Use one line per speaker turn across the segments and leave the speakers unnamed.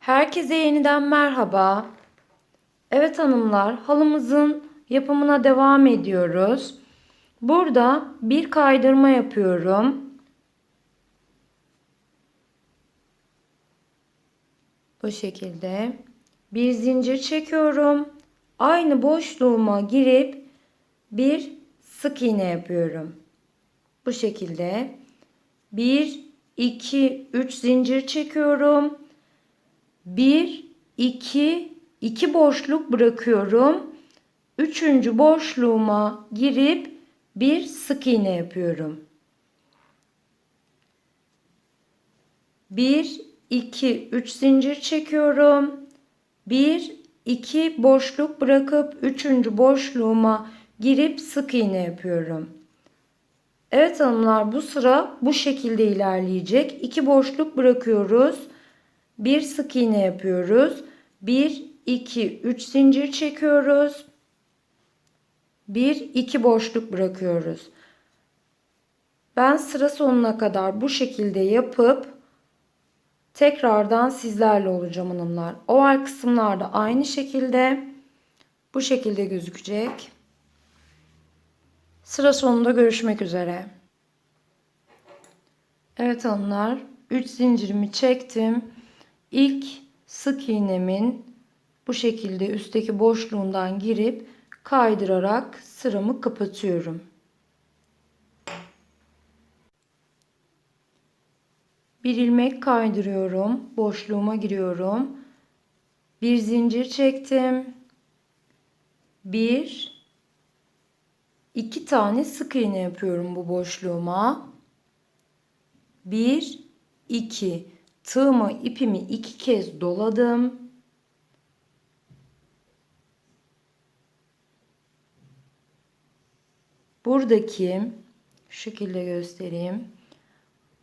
Herkese yeniden merhaba. Evet hanımlar, halımızın yapımına devam ediyoruz. Burada bir kaydırma yapıyorum. Bu şekilde bir zincir çekiyorum. Aynı boşluğuma girip bir sık iğne yapıyorum. Bu şekilde 1 2 3 zincir çekiyorum. 1, 2, 2 boşluk bırakıyorum. Üçüncü boşluğuma girip bir sık iğne yapıyorum. 1, 2, 3 zincir çekiyorum. 1, 2 boşluk bırakıp üçüncü boşluğuma girip sık iğne yapıyorum. Evet hanımlar bu sıra bu şekilde ilerleyecek. 2 boşluk bırakıyoruz. Bir sık iğne yapıyoruz. 1, 2, 3 zincir çekiyoruz. 1, 2 boşluk bırakıyoruz. Ben sıra sonuna kadar bu şekilde yapıp tekrardan sizlerle olacağım hanımlar. Oval kısımlarda aynı şekilde bu şekilde gözükecek. Sıra sonunda görüşmek üzere. Evet hanımlar 3 zincirimi çektim ilk sık iğnemin bu şekilde üstteki boşluğundan girip kaydırarak sıramı kapatıyorum. Bir ilmek kaydırıyorum, boşluğuma giriyorum. Bir zincir çektim. Bir, iki tane sık iğne yapıyorum bu boşluğuma. Bir, iki tığımı ipimi iki kez doladım. Buradaki şu şekilde göstereyim.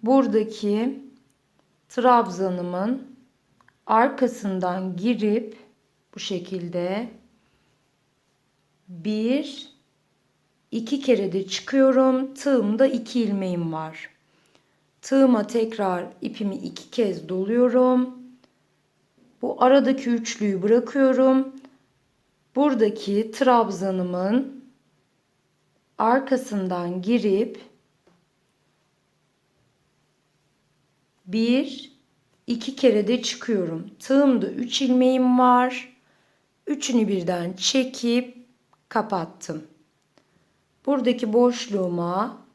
Buradaki trabzanımın arkasından girip bu şekilde bir iki kere de çıkıyorum. Tığımda iki ilmeğim var. Tığıma tekrar ipimi iki kez doluyorum. Bu aradaki üçlüyü bırakıyorum. Buradaki trabzanımın arkasından girip 1 2 kere de çıkıyorum. Tığımda 3 ilmeğim var. Üçünü birden çekip kapattım. Buradaki boşluğuma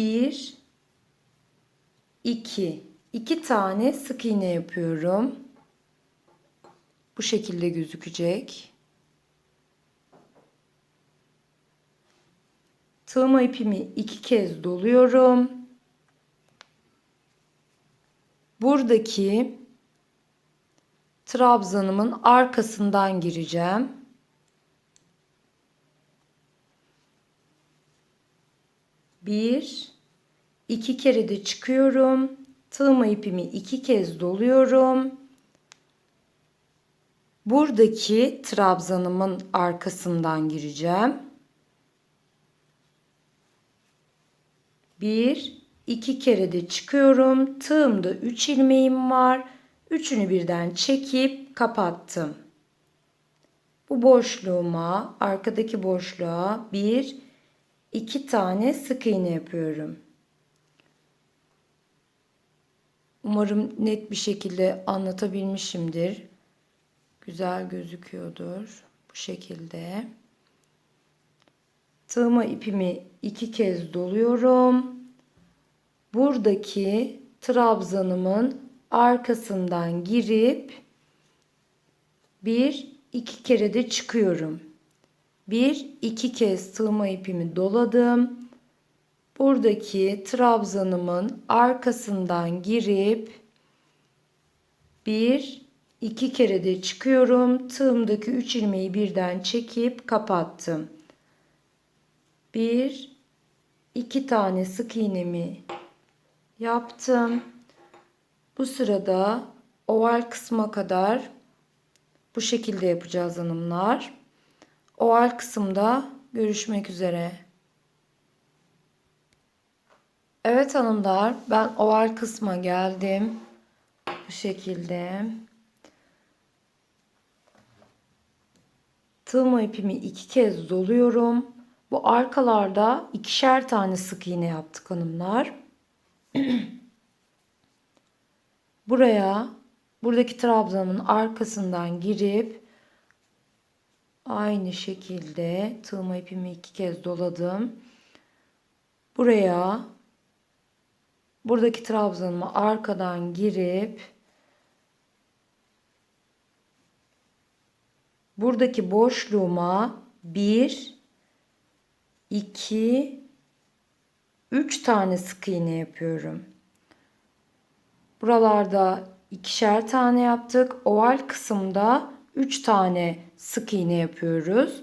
1 2 2 tane sık iğne yapıyorum. Bu şekilde gözükecek. Tığma ipimi iki kez doluyorum. Buradaki trabzanımın arkasından gireceğim. Bir, 2 kere de çıkıyorum. Tığma ipimi 2 kez doluyorum. Buradaki trabzanımın arkasından gireceğim. 1 2 kere de çıkıyorum. Tığımda 3 ilmeğim var. Üçünü birden çekip kapattım. Bu boşluğuma, arkadaki boşluğa bir, iki tane sık iğne yapıyorum. Umarım net bir şekilde anlatabilmişimdir. Güzel gözüküyordur. Bu şekilde. Tığıma ipimi iki kez doluyorum. Buradaki trabzanımın arkasından girip bir iki kere de çıkıyorum. Bir iki kez sığma ipimi doladım buradaki trabzanımın arkasından girip bir iki kere de çıkıyorum. Tığımdaki üç ilmeği birden çekip kapattım. Bir iki tane sık iğnemi yaptım. Bu sırada oval kısma kadar bu şekilde yapacağız hanımlar. Oval kısımda görüşmek üzere. Evet hanımlar ben oval kısma geldim. Bu şekilde. Tığma ipimi iki kez doluyorum. Bu arkalarda ikişer tane sık iğne yaptık hanımlar. Buraya buradaki trabzanın arkasından girip aynı şekilde tığma ipimi iki kez doladım. Buraya buradaki trabzanıma arkadan girip buradaki boşluğuma 1 2 3 tane sık iğne yapıyorum. Buralarda ikişer tane yaptık. Oval kısımda 3 tane sık iğne yapıyoruz.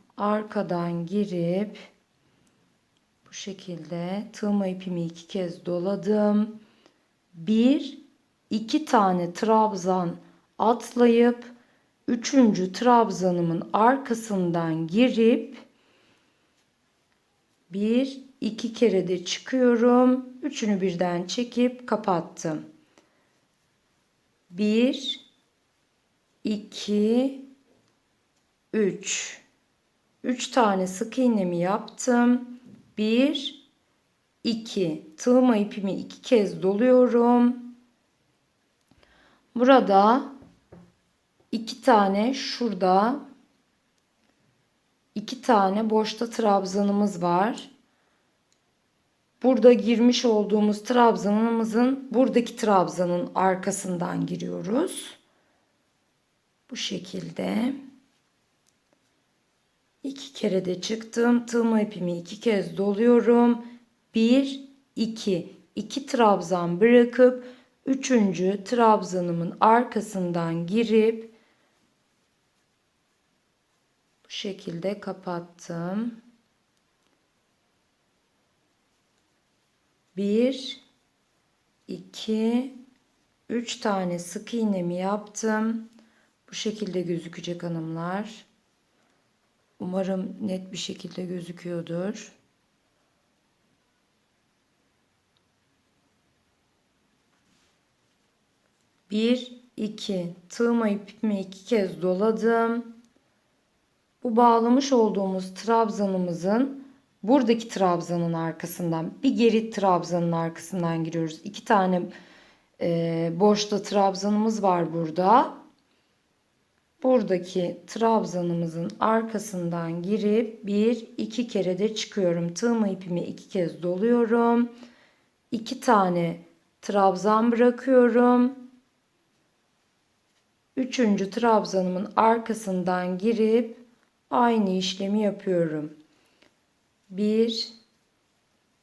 arkadan girip bu şekilde tığma ipimi iki kez doladım. Bir, iki tane trabzan atlayıp üçüncü trabzanımın arkasından girip bir, iki kere de çıkıyorum. Üçünü birden çekip kapattım. Bir, iki, üç. 3 tane sık iğnemi yaptım. 1 2 tığma ipimi 2 kez doluyorum. Burada 2 tane şurada 2 tane boşta trabzanımız var. Burada girmiş olduğumuz trabzanımızın buradaki trabzanın arkasından giriyoruz. Bu şekilde. 2 kere de çıktım. Tığma ipimi 2 kez doluyorum. 1 2 2 trabzan bırakıp 3. trabzanımın arkasından girip bu şekilde kapattım. 1 2 3 tane sık iğnemi yaptım. Bu şekilde gözükecek hanımlar. Umarım net bir şekilde gözüküyordur. Bir, iki. tığma ipimi iki kez doladım. Bu bağlamış olduğumuz trabzanımızın buradaki trabzanın arkasından bir geri trabzanın arkasından giriyoruz. İki tane e, boşta trabzanımız var burada buradaki trabzanımızın arkasından girip bir iki kere de çıkıyorum. Tığma ipimi iki kez doluyorum. iki tane trabzan bırakıyorum. Üçüncü trabzanımın arkasından girip aynı işlemi yapıyorum. bir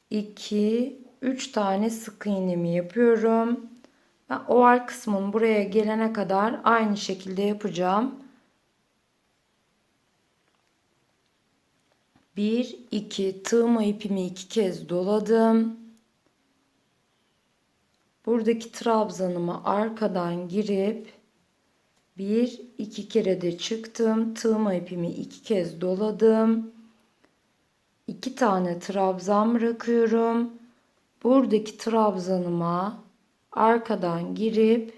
iki üç tane sık iğnemi yapıyorum. Ben oval kısmım buraya gelene kadar aynı şekilde yapacağım. 1 2 tığma ipimi iki kez doladım. Buradaki trabzanımı arkadan girip bir iki kere de çıktım. Tığma ipimi iki kez doladım. iki tane trabzan bırakıyorum. Buradaki trabzanıma arkadan girip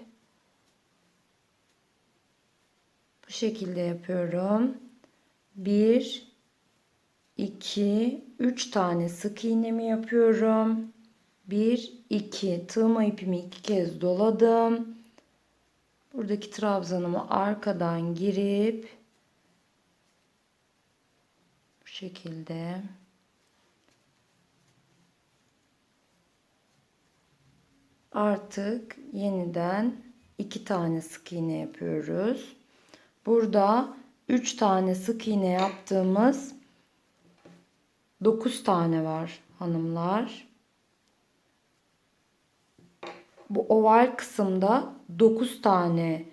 bu şekilde yapıyorum. 1 2 3 tane sık iğnemi yapıyorum. 1 2 tığma ipimi iki kez doladım. Buradaki trabzanımı arkadan girip bu şekilde Artık yeniden iki tane sık iğne yapıyoruz. Burada 3 tane sık iğne yaptığımız 9 tane var hanımlar. Bu oval kısımda 9 tane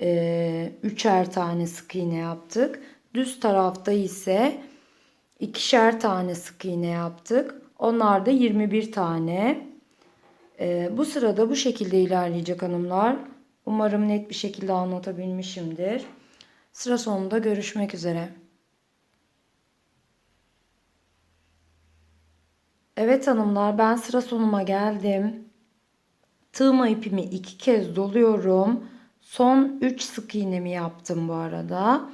e, üçer tane sık iğne yaptık. Düz tarafta ise ikişer tane sık iğne yaptık. Onlar da 21 tane. Ee, bu sırada bu şekilde ilerleyecek hanımlar. Umarım net bir şekilde anlatabilmişimdir. Sıra sonunda görüşmek üzere. Evet hanımlar ben sıra sonuma geldim. Tığma ipimi iki kez doluyorum. Son 3 sık iğnemi yaptım bu arada.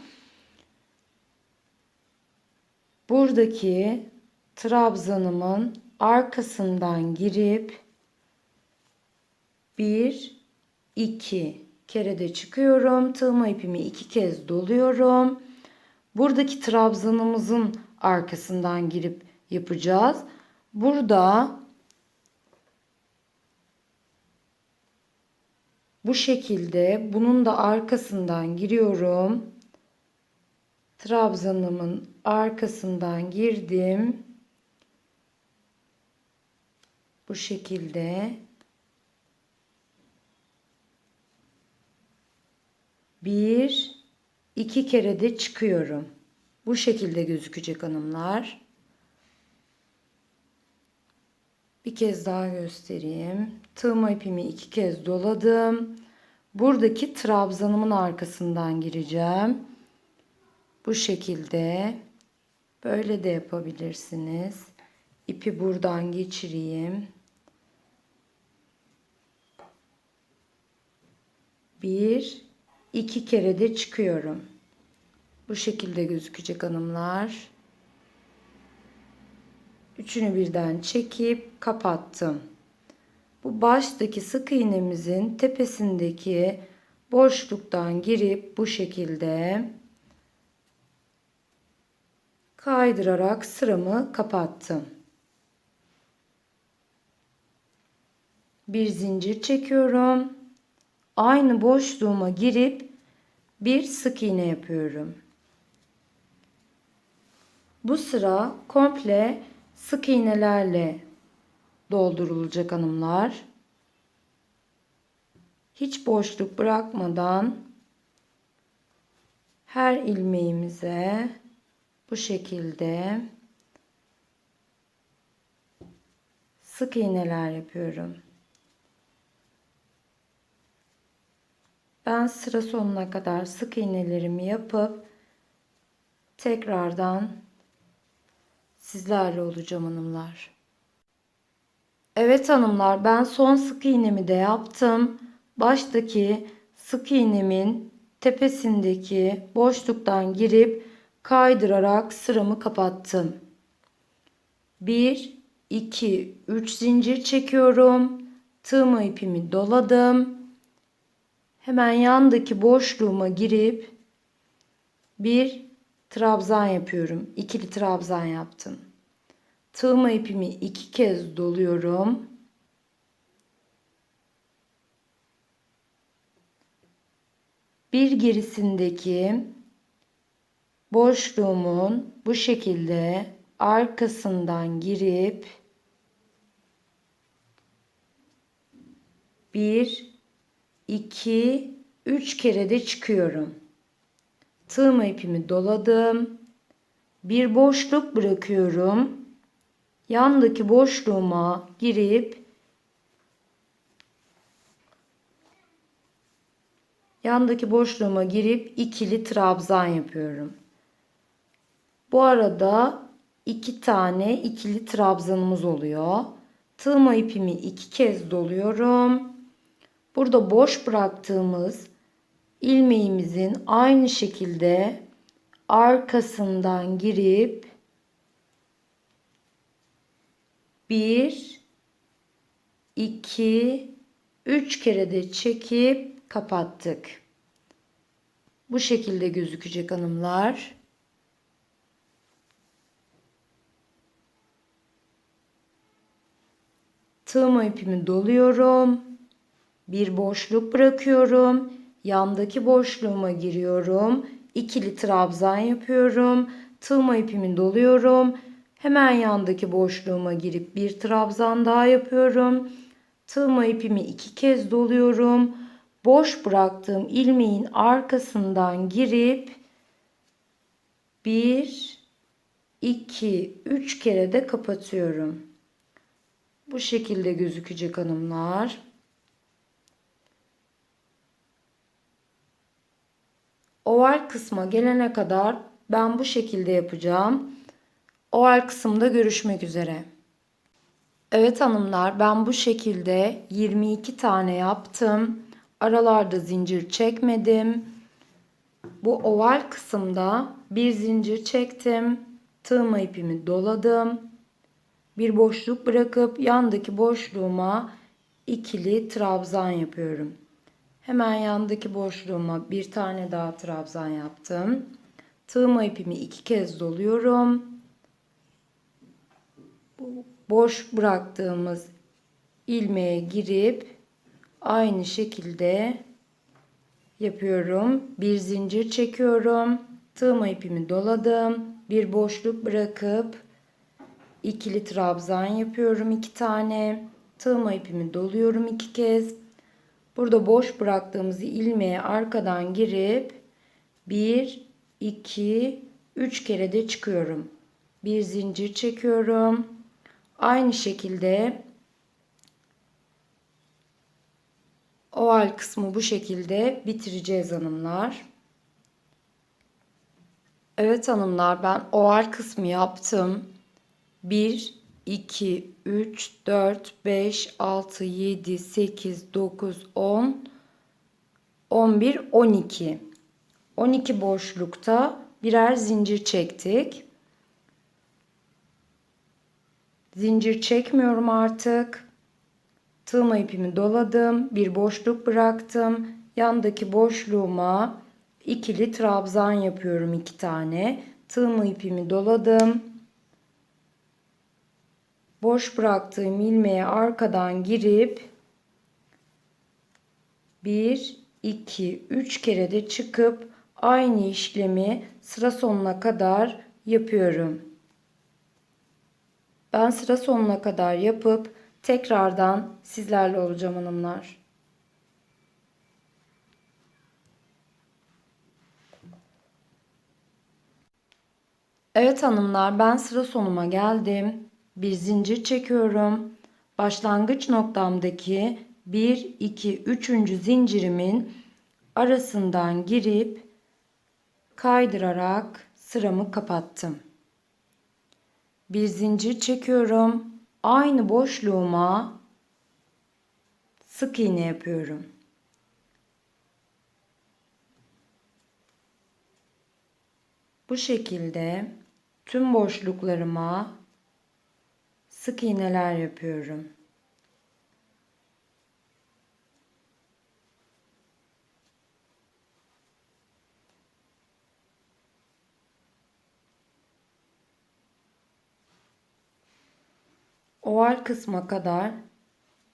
Buradaki trabzanımın arkasından girip 1 2 kere de çıkıyorum. Tığma ipimi iki kez doluyorum. Buradaki trabzanımızın arkasından girip yapacağız. Burada bu şekilde bunun da arkasından giriyorum. Trabzanımın arkasından girdim. Bu şekilde Bir, iki kere de çıkıyorum. Bu şekilde gözükecek hanımlar. Bir kez daha göstereyim. Tığma ipimi iki kez doladım. Buradaki trabzanımın arkasından gireceğim. Bu şekilde böyle de yapabilirsiniz. İpi buradan geçireyim. Bir iki kere de çıkıyorum. Bu şekilde gözükecek hanımlar. Üçünü birden çekip kapattım. Bu baştaki sık iğnemizin tepesindeki boşluktan girip bu şekilde kaydırarak sıramı kapattım. Bir zincir çekiyorum aynı boşluğuma girip bir sık iğne yapıyorum. Bu sıra komple sık iğnelerle doldurulacak hanımlar. Hiç boşluk bırakmadan her ilmeğimize bu şekilde sık iğneler yapıyorum. Ben sıra sonuna kadar sık iğnelerimi yapıp tekrardan sizlerle olacağım hanımlar. Evet hanımlar ben son sık iğnemi de yaptım. Baştaki sık iğnemin tepesindeki boşluktan girip kaydırarak sıramı kapattım. 1 2 3 zincir çekiyorum. Tığma ipimi doladım. Hemen yandaki boşluğuma girip bir trabzan yapıyorum. İkili trabzan yaptım. Tığma ipimi iki kez doluyorum. Bir gerisindeki boşluğumun bu şekilde arkasından girip bir 2, 3 kere de çıkıyorum. Tığma ipimi doladım. Bir boşluk bırakıyorum. Yandaki boşluğuma girip yandaki boşluğuma girip ikili trabzan yapıyorum. Bu arada iki tane ikili trabzanımız oluyor. Tığma ipimi iki kez doluyorum. Burada boş bıraktığımız ilmeğimizin aynı şekilde arkasından girip bir, iki, üç kere de çekip kapattık. Bu şekilde gözükecek hanımlar. Tığma ipimi doluyorum. Bir boşluk bırakıyorum. Yandaki boşluğuma giriyorum. İkili trabzan yapıyorum. Tığma ipimi doluyorum. Hemen yandaki boşluğuma girip bir trabzan daha yapıyorum. Tığma ipimi iki kez doluyorum. Boş bıraktığım ilmeğin arkasından girip bir 2 3 kere de kapatıyorum. Bu şekilde gözükecek hanımlar. Oval kısma gelene kadar ben bu şekilde yapacağım. Oval kısımda görüşmek üzere. Evet hanımlar ben bu şekilde 22 tane yaptım. Aralarda zincir çekmedim. Bu oval kısımda bir zincir çektim. Tığma ipimi doladım. Bir boşluk bırakıp yandaki boşluğuma ikili trabzan yapıyorum. Hemen yandaki boşluğuma bir tane daha trabzan yaptım. Tığma ipimi iki kez doluyorum. Bu boş bıraktığımız ilmeğe girip aynı şekilde yapıyorum. Bir zincir çekiyorum. Tığma ipimi doladım. Bir boşluk bırakıp ikili trabzan yapıyorum iki tane. Tığma ipimi doluyorum iki kez Burada boş bıraktığımız ilmeğe arkadan girip 1, 2, 3 kere de çıkıyorum. Bir zincir çekiyorum. Aynı şekilde oval kısmı bu şekilde bitireceğiz hanımlar. Evet hanımlar ben oval kısmı yaptım. 1 2, 3, 4, 5, 6, 7, 8, 9, 10, 11, 12. 12 boşlukta birer zincir çektik. Zincir çekmiyorum artık. Tığma ipimi doladım. Bir boşluk bıraktım. Yandaki boşluğuma ikili trabzan yapıyorum iki tane. Tığma ipimi doladım boş bıraktığım ilmeğe arkadan girip 1 2 3 kere de çıkıp aynı işlemi sıra sonuna kadar yapıyorum. Ben sıra sonuna kadar yapıp tekrardan sizlerle olacağım hanımlar. Evet hanımlar ben sıra sonuma geldim bir zincir çekiyorum. Başlangıç noktamdaki 1, 2, 3. zincirimin arasından girip kaydırarak sıramı kapattım. Bir zincir çekiyorum. Aynı boşluğuma sık iğne yapıyorum. Bu şekilde tüm boşluklarıma sık iğneler yapıyorum. Oval kısma kadar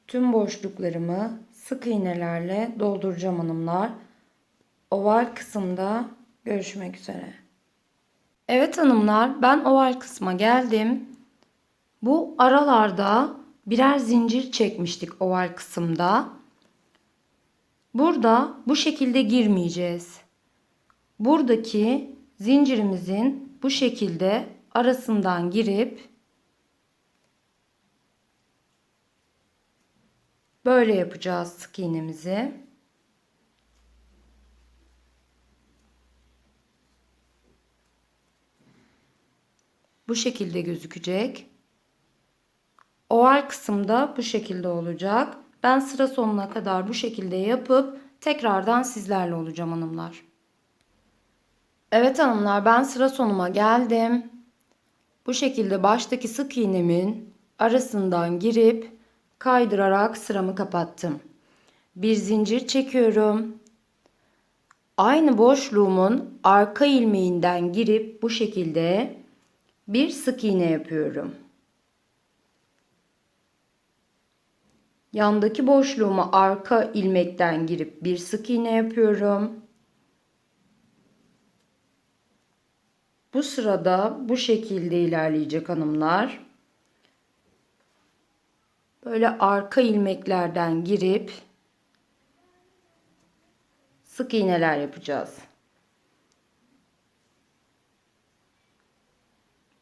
tüm boşluklarımı sık iğnelerle dolduracağım hanımlar. Oval kısımda görüşmek üzere. Evet hanımlar ben oval kısma geldim. Bu aralarda birer zincir çekmiştik oval kısımda. Burada bu şekilde girmeyeceğiz. Buradaki zincirimizin bu şekilde arasından girip böyle yapacağız sık iğnemizi. Bu şekilde gözükecek. Oval kısımda bu şekilde olacak. Ben sıra sonuna kadar bu şekilde yapıp tekrardan sizlerle olacağım hanımlar. Evet hanımlar ben sıra sonuma geldim. Bu şekilde baştaki sık iğnemin arasından girip kaydırarak sıramı kapattım. Bir zincir çekiyorum. Aynı boşluğumun arka ilmeğinden girip bu şekilde bir sık iğne yapıyorum. Yandaki boşluğuma arka ilmekten girip bir sık iğne yapıyorum. Bu sırada bu şekilde ilerleyecek hanımlar. Böyle arka ilmeklerden girip sık iğneler yapacağız.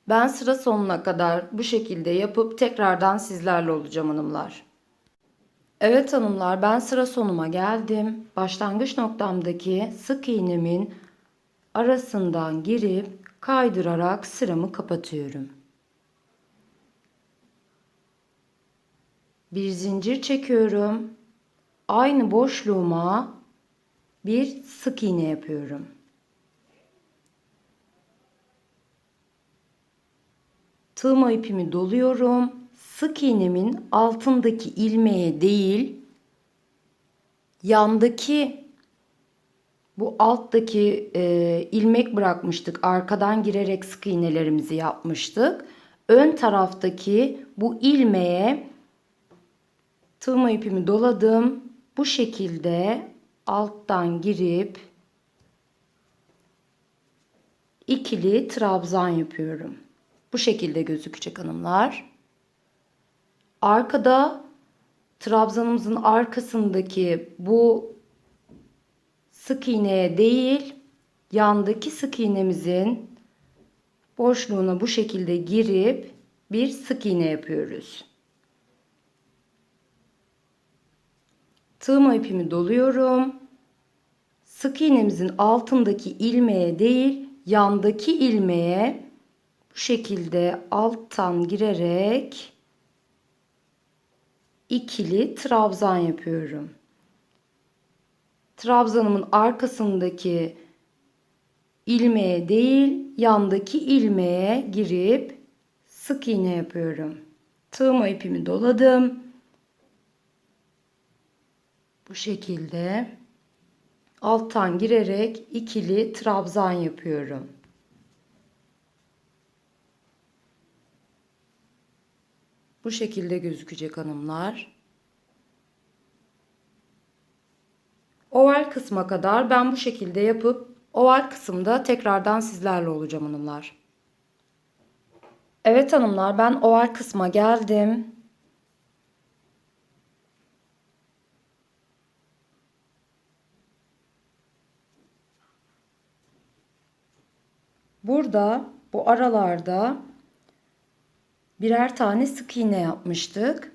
Ben sıra sonuna kadar bu şekilde yapıp tekrardan sizlerle olacağım hanımlar. Evet hanımlar ben sıra sonuma geldim. Başlangıç noktamdaki sık iğnemin arasından girip kaydırarak sıramı kapatıyorum. Bir zincir çekiyorum. Aynı boşluğuma bir sık iğne yapıyorum. Tığma ipimi doluyorum sık iğnemin altındaki ilmeğe değil yandaki bu alttaki e, ilmek bırakmıştık. Arkadan girerek sık iğnelerimizi yapmıştık. Ön taraftaki bu ilmeğe tığma ipimi doladım. Bu şekilde alttan girip ikili trabzan yapıyorum. Bu şekilde gözükecek hanımlar arkada trabzanımızın arkasındaki bu sık iğneye değil yandaki sık iğnemizin boşluğuna bu şekilde girip bir sık iğne yapıyoruz. Tığma ipimi doluyorum. Sık iğnemizin altındaki ilmeğe değil yandaki ilmeğe bu şekilde alttan girerek ikili trabzan yapıyorum. Trabzanımın arkasındaki ilmeğe değil yandaki ilmeğe girip sık iğne yapıyorum. Tığma ipimi doladım. Bu şekilde alttan girerek ikili trabzan yapıyorum. Bu şekilde gözükecek hanımlar. Oval kısma kadar ben bu şekilde yapıp oval kısımda tekrardan sizlerle olacağım hanımlar. Evet hanımlar ben oval kısma geldim. Burada bu aralarda birer tane sık iğne yapmıştık.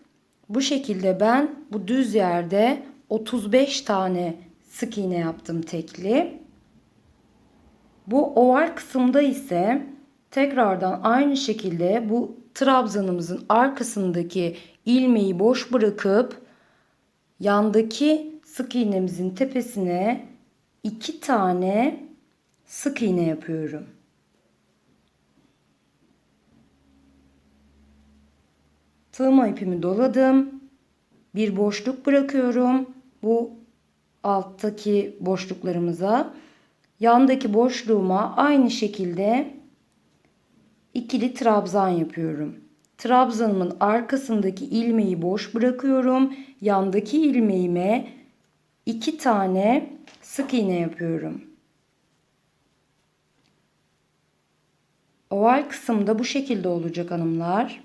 Bu şekilde ben bu düz yerde 35 tane sık iğne yaptım tekli. Bu ovar kısımda ise tekrardan aynı şekilde bu trabzanımızın arkasındaki ilmeği boş bırakıp yandaki sık iğnemizin tepesine iki tane sık iğne yapıyorum. Tığıma ipimi doladım. Bir boşluk bırakıyorum. Bu alttaki boşluklarımıza. Yandaki boşluğuma aynı şekilde ikili trabzan yapıyorum. Trabzanımın arkasındaki ilmeği boş bırakıyorum. Yandaki ilmeğime iki tane sık iğne yapıyorum. Oval kısımda bu şekilde olacak hanımlar.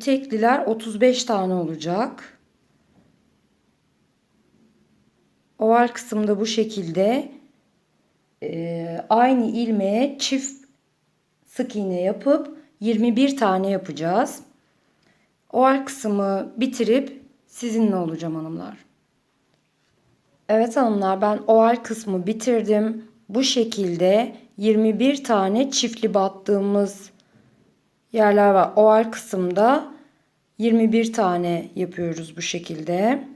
tekliler 35 tane olacak. Oval kısımda bu şekilde e, aynı ilmeğe çift sık iğne yapıp 21 tane yapacağız. Oval kısmı bitirip sizinle olacağım hanımlar. Evet hanımlar ben oval kısmı bitirdim. Bu şekilde 21 tane çiftli battığımız yerler var. Oval kısımda 21 tane yapıyoruz bu şekilde.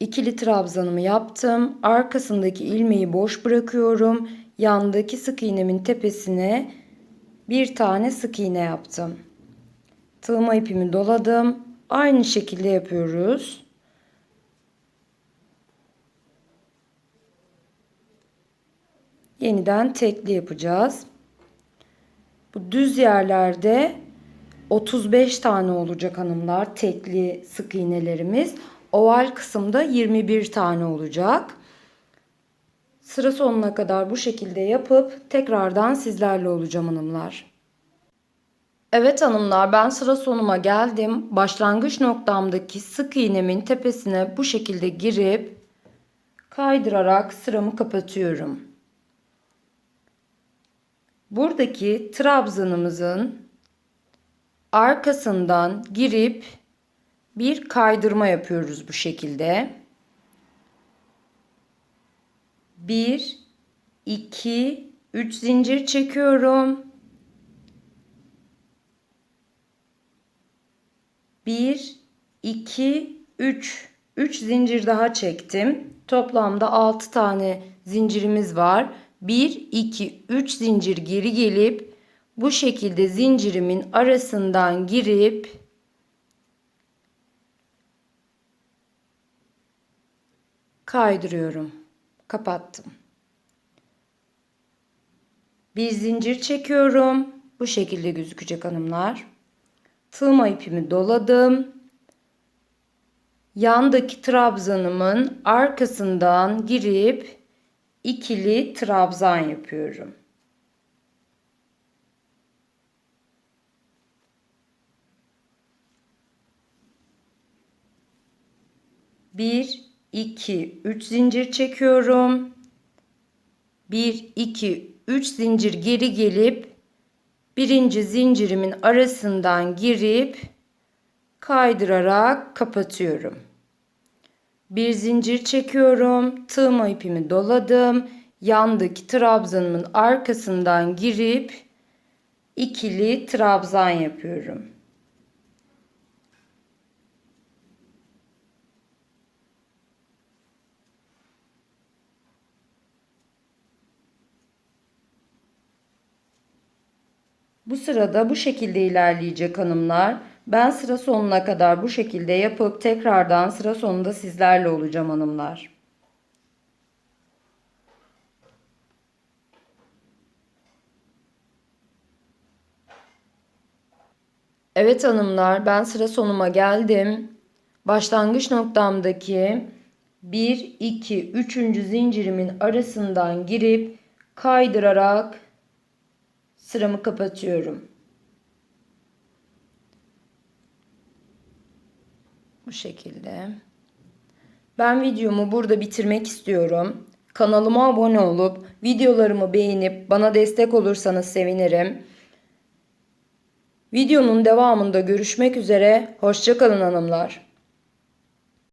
İkili trabzanımı yaptım. Arkasındaki ilmeği boş bırakıyorum. Yandaki sık iğnemin tepesine bir tane sık iğne yaptım. Tığma ipimi doladım. Aynı şekilde yapıyoruz. Yeniden tekli yapacağız. Bu düz yerlerde 35 tane olacak hanımlar tekli sık iğnelerimiz. Oval kısımda 21 tane olacak. Sıra sonuna kadar bu şekilde yapıp tekrardan sizlerle olacağım hanımlar. Evet hanımlar ben sıra sonuma geldim. Başlangıç noktamdaki sık iğnemin tepesine bu şekilde girip kaydırarak sıramı kapatıyorum buradaki trabzanımızın arkasından girip bir kaydırma yapıyoruz bu şekilde. 1 2 3 zincir çekiyorum. 1 2 3 3 zincir daha çektim. Toplamda 6 tane zincirimiz var. 1, 2, 3 zincir geri gelip bu şekilde zincirimin arasından girip kaydırıyorum. Kapattım. Bir zincir çekiyorum. Bu şekilde gözükecek hanımlar. Tığma ipimi doladım. Yandaki trabzanımın arkasından girip ikili trabzan yapıyorum. Bir, iki, üç zincir çekiyorum. Bir, iki, üç zincir geri gelip birinci zincirimin arasından girip kaydırarak kapatıyorum. Bir zincir çekiyorum. Tığma ipimi doladım. Yandaki trabzanımın arkasından girip ikili trabzan yapıyorum. Bu sırada bu şekilde ilerleyecek hanımlar. Ben sıra sonuna kadar bu şekilde yapıp tekrardan sıra sonunda sizlerle olacağım hanımlar. Evet hanımlar ben sıra sonuma geldim. Başlangıç noktamdaki 1, 2, 3. zincirimin arasından girip kaydırarak sıramı kapatıyorum. Bu şekilde. Ben videomu burada bitirmek istiyorum. Kanalıma abone olup videolarımı beğenip bana destek olursanız sevinirim. Videonun devamında görüşmek üzere. Hoşçakalın hanımlar.